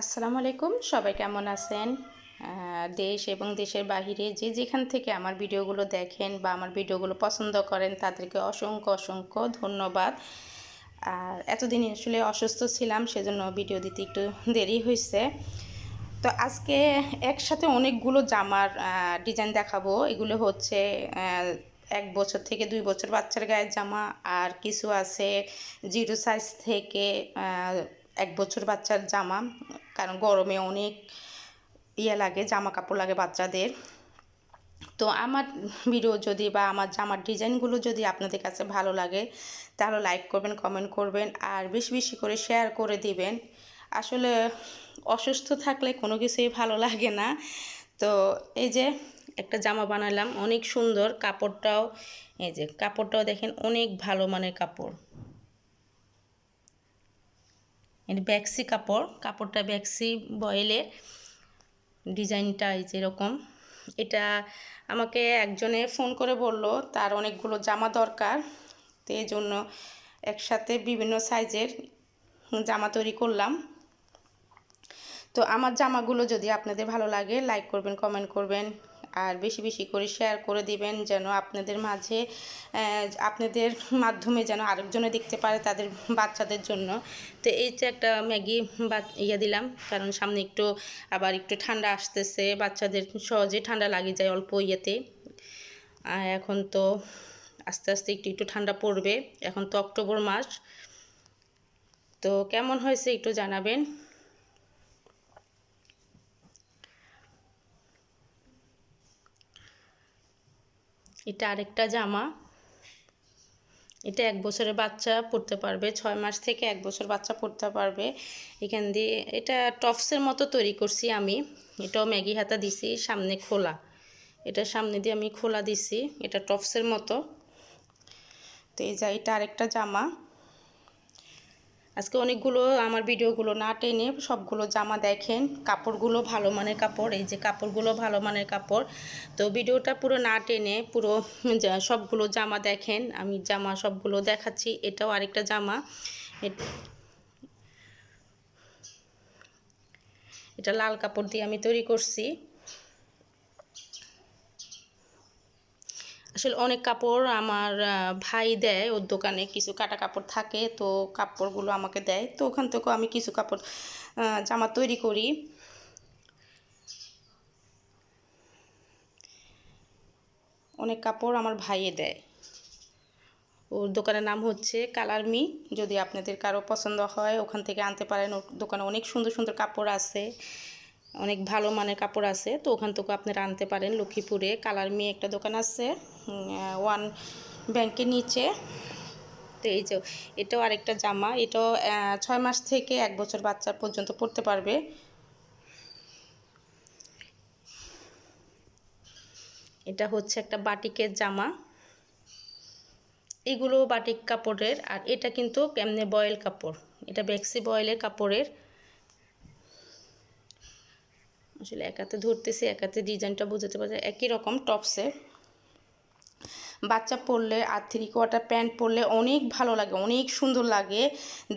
আসসালামু আলাইকুম, সবাই কেমন আছেন? দেশ এবং দেশের বাহিরে যে যেখান থেকে আমার ভিডিওগুলো দেখেন বা আমার ভিডিওগুলো পছন্দ করেন, তাদেরকে অসংখ্য অসংখ্য ধন্যবাদ। আর এতদিন আসলে অসুস্থ ছিলাম, সেজন্য ভিডিও দিতে একটু দেরি হয়েছে তো আজকে একসাথে অনেকগুলো জামার ডিজাইন দেখাবো। এগুলো হচ্ছে এক বছর থেকে দুই বছর বাচ্চার গায়ের জামা, আর কিছু আছে জিরো সাইজ থেকে এক বছর বাচ্চার জামা, কারণ গরমে অনেক ইয়ে লাগে জামা কাপড় লাগে বাচ্চাদের। তো আমার ভিডিও যদি বা আমার জামার ডিজাইনগুলো যদি আপনাদের কাছে ভালো লাগে, তাহলে লাইক করবেন, কমেন্ট করবেন, আর বেশি বেশি করে শেয়ার করে দিবেন। আসলে অসুস্থ থাকলে কোনো কিছুই ভালো লাগে না। তো এই যে একটা জামা বানালাম, অনেক সুন্দর, কাপড়টাও, এই যে কাপড়টাও দেখেন অনেক ভালো মানের কাপড়। এটা ব্যাক্সি কাপড়, কাপড়টা ব্যাক্সি বয়েলের ডিজাইনটা এই যেরকম এটা আমাকে একজনে ফোন করে বলল, তার অনেকগুলো জামা দরকার। তো এই জন্য একসাথে বিভিন্ন সাইজের জামা তৈরি করলাম। তো আমার জামাগুলো যদি আপনাদের ভালো লাগে, লাইক করবেন, কমেন্ট করবেন। আর বেশি বেশি করে শেয়ার করে দিবেন যেন আপনাদের মাঝে আপনাদের মাধ্যমে যেন আরেকজনে দেখতে পারে তাদের বাচ্চাদের জন্য। তো এই যে একটা ম্যাগি বা ইয়ে দিলাম, কারণ সামনে একটু আবার একটু ঠান্ডা আসতেছে, বাচ্চাদের সহজে ঠান্ডা লাগে যায় অল্প ইয়েতে। এখন তো আস্তে আস্তে একটু একটু ঠান্ডা পড়বে, এখন তো অক্টোবর মাস। তো কেমন হয়েছে একটু জানাবেন। এটা আরেকটা জামা। এটা এক বছরের বাচ্চা পড়তে পারবে, ছয় মাস থেকে এক বছর বাচ্চা পড়তে পারবে। এখান দিয়ে এটা টপসের মতো তৈরি করছি আমি। এটাও ম্যাগি হাতা দিছি, সামনে খোলা। এটা সামনে দিয়ে আমি খোলা দিছি, এটা টপসের মতো। তো এই যা এটা আরেকটা জামা। আজকে অনেকগুলো আমার ভিডিওগুলো না টেনে সবগুলো জামা দেখেন, কাপড়গুলো ভালো মানের কাপড়, এই যে কাপড়গুলো ভালো মানের কাপড়। তো ভিডিওটা পুরো না টেনে পুরো সবগুলো জামা দেখেন, আমি জামা সবগুলো দেখাচ্ছি, এটাও আরেকটা জামা। এটা লাল কাপড় দিয়ে আমি তৈরি করছি। আসলে অনেক কাপড় আমার ভাই দেয় ওর দোকানে, কিছু কাটা কাপড় থাকে তো কাপড়গুলো আমাকে দেয়। তো ওখান থেকেও আমি কিছু কাপড় জামা তৈরি করি। অনেক কাপড় আমার ভাইয়ে দেয়। ওর দোকানের নাম হচ্ছে কালার মি। যদি আপনাদের কারও পছন্দ হয়, ওখান থেকে আনতে পারেন। ওর দোকানে অনেক সুন্দর সুন্দর কাপড় আছে। অনেক ভালো মানের কাপড় আছে, তো ওখান থেকে আপনারা আনতে পারেন লক্ষ্মীপুরে। কালার মি একটা দোকান আছে ওয়ান ব্যাংকের নিচে। তো এই যে, এটাও আরেকটা জামা, এটাও ছয় মাস থেকে এক বছর বাচ্চা পর্যন্ত পড়তে পারবে। এটা হচ্ছে একটা বাটিকের জামা। এগুলো বাটিক কাপড়ের, আর এটা কিন্তু এমনি বয়েল কাপড়, এটা বেক্সি বয়েলের কাপড়ের। আসলে একাতে ধরতেছি, একাতে ডিজাইনটা বুঝতে পারছে। একই রকম টপসে বাচ্চা পরলে আর থ্রি কোয়ার্টার প্যান্ট পরলে অনেক ভালো লাগে, অনেক সুন্দর লাগে।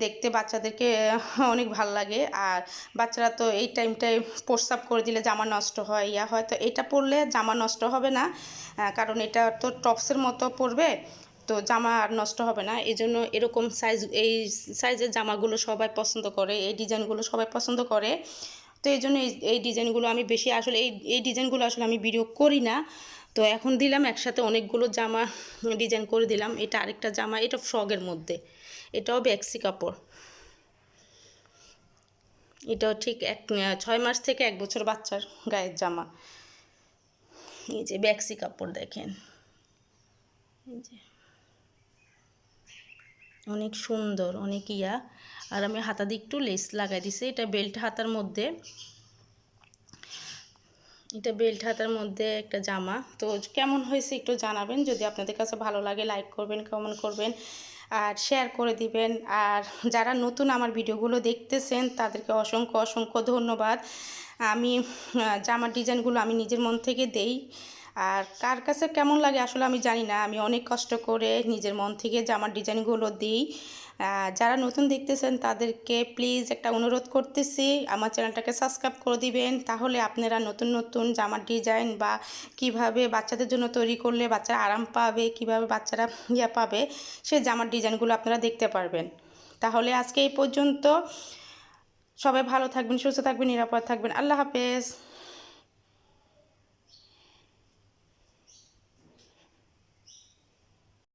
দেখতে বাচ্চাদেরকে অনেক ভালো লাগে। আর বাচ্চারা তো এই টাইমটায় প্রস্রাব করে দিলে জামা নষ্ট হয়, ইয়া হয়। তো এটা পরলে জামা নষ্ট হবে না কারণ এটা তো টপসের মতো পরবে, তো জামা আর নষ্ট হবে না। এই জন্য এরকম সাইজ এই সাইজের জামাগুলো সবাই পছন্দ করে, এই ডিজাইনগুলো সবাই পছন্দ করে। তো এই জন্য এই ডিজাইনগুলো আমি বেশি আসলে এই এই ডিজাইনগুলো আসলে আমি ভিডিও করি না। তো এখন দিলাম একসাথে অনেকগুলো জামা ডিজাইন করে দিলাম। এটা আরেকটা জামা, এটা ফ্রগের মধ্যে। এটাও ব্যাক্সি কাপড়। এটাও ঠিক এক, ছয় মাস থেকে এক বছর বাচ্চার গায়ের জামা। এই যে ব্যাক্সি কাপড় দেখেন। এই যে। অনেক সুন্দর, অনেক ইয়া। আর আমি হাতা দিয়ে একটু লেস লাগাই দিছি। এটা বেল্ট হাতার মধ্যে। এটা বেল্ট হাতার মধ্যে একটা জামা। তো কেমন হয়েছে একটু জানাবেন। যদি আপনাদের কাছে ভালো লাগে লাইক করবেন কমেন্ট করবেন, আর শেয়ার করে দিবেন। আর যারা নতুন আমার ভিডিওগুলো দেখতেছেন, তাদেরকে অসংখ্য অসংখ্য ধন্যবাদ। আমি জামার ডিজাইনগুলো আমি নিজের মন থেকে দেই। আর কার কাছে কেমন লাগে আসলে আমি জানি না। আমি অনেক কষ্ট করে নিজের মন থেকে জামার ডিজাইনগুলো দিই যারা নতুন দেখতেছেন তাদেরকে প্লিজ একটা অনুরোধ করতেছি, আমার চ্যানেলটাকে সাবস্ক্রাইব করে দিবেন। তাহলে আপনারা নতুন নতুন জামার ডিজাইন বা কীভাবে বাচ্চাদের জন্য তৈরি করলে বাচ্চারা আরাম পাবে, কীভাবে বাচ্চারা ইয়া পাবে সেই জামার ডিজাইনগুলো আপনারা দেখতে পারবেন। তাহলে আজকে এই পর্যন্ত সবাই ভালো থাকবেন, সুস্থ থাকবেন, নিরাপদ থাকবেন। আল্লাহ হাফেজ।